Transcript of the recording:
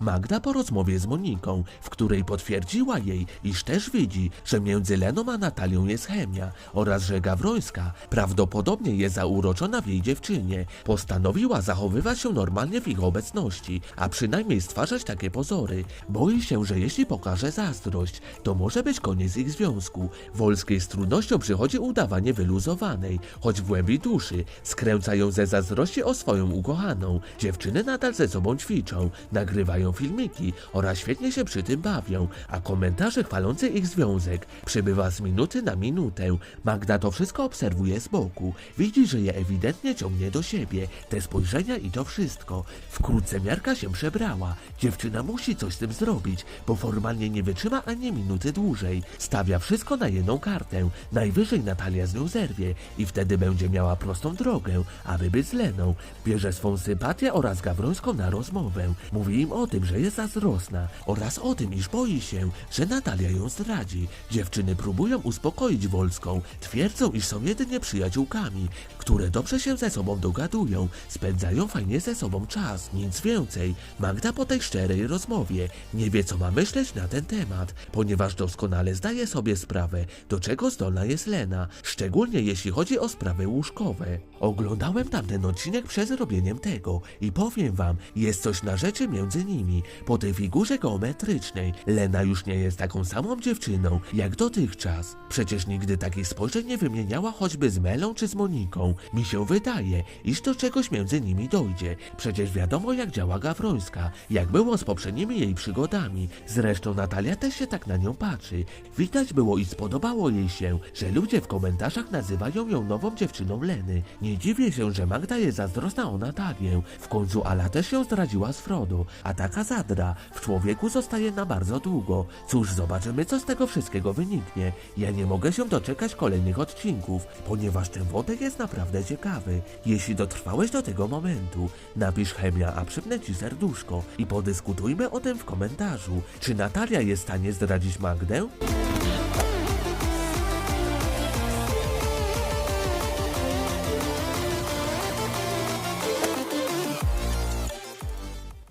Magda po rozmowie z Moniką, w której potwierdziła jej, iż też widzi, że między Leną a Natalią jest chemia oraz że Gawrońska prawdopodobnie jest zauroczona w jej dziewczynie, postanowiła zachowywać się normalnie w ich obecności, a przynajmniej stwarzać takie pozory. Boi się, że jeśli pokaże zazdrość, to może być koniec ich związku. Wolskiej z trudnością przychodzi udawanie wyluzowanej, choć w głębi duszy skręca ją ze zazdrości o swoją ukochaną. Dziewczyny nadal ze sobą ćwiczą, nagrywają filmiki oraz świetnie się przy tym bawią, a komentarze chwalące ich związek przybywa z minuty na minutę. Magda to wszystko obserwuje z boku, widzi, że je ewidentnie ciągnie do siebie, te spojrzenia i to wszystko. Wkrótce miarka się przebrała, dziewczyna musi coś z tym zrobić, bo formalnie nie wytrzyma ani minuty dłużej. Stawia wszystko na jedną kartę, najwyżej Natalia z nią zerwie i wtedy będzie miała prostą drogę, aby być z Leną. Bierze swą sympatię oraz Gawrońską na rozmowę. Mówi im o tym, że jest zazdrosna oraz o tym, iż boi się, że Natalia ją zdradzi. Dziewczyny próbują uspokoić Wolską, twierdzą, iż są jedynie przyjaciółkami, które dobrze się ze sobą dogadują, spędzają fajnie ze sobą czas, nic więcej. Magda po tej szczerej rozmowie nie wie, co ma myśleć na ten temat, ponieważ doskonale zdaje sobie sprawę, do czego zdolna jest Lena, szczególnie jeśli chodzi o sprawy łóżkowe. Oglądałem tamten odcinek przed robieniem tego i powiem wam, jest coś na rzeczy między nimi. Po tej figurze geometrycznej Lena już nie jest taką samą dziewczyną jak dotychczas. Przecież nigdy takich spojrzeń nie wymieniała choćby z Melą czy z Moniką. Mi się wydaje, iż do czegoś między nimi dojdzie. Przecież wiadomo jak działa Gawrońska, jak było z poprzednimi jej przygodami. Zresztą Natalia też się tak na nią patrzy. Widać było i spodobało jej się, że ludzie w komentarzach nazywają ją nową dziewczyną Leny. Nie dziwię się, że Magda jest zazdrosna o Natalię. W końcu Ala też ją zdradziła z Frodo, a taka zadra w człowieku zostaje na bardzo długo. Cóż, zobaczymy co z tego wszystkiego wyniknie. Ja nie mogę się doczekać kolejnych odcinków, ponieważ ten wątek jest naprawdę ciekawy. Jeśli dotrwałeś do tego momentu, napisz chemia, a przypnę ci serduszko i podyskutujmy o tym w komentarzu. Czy Natalia jest w stanie zdradzić Magdę?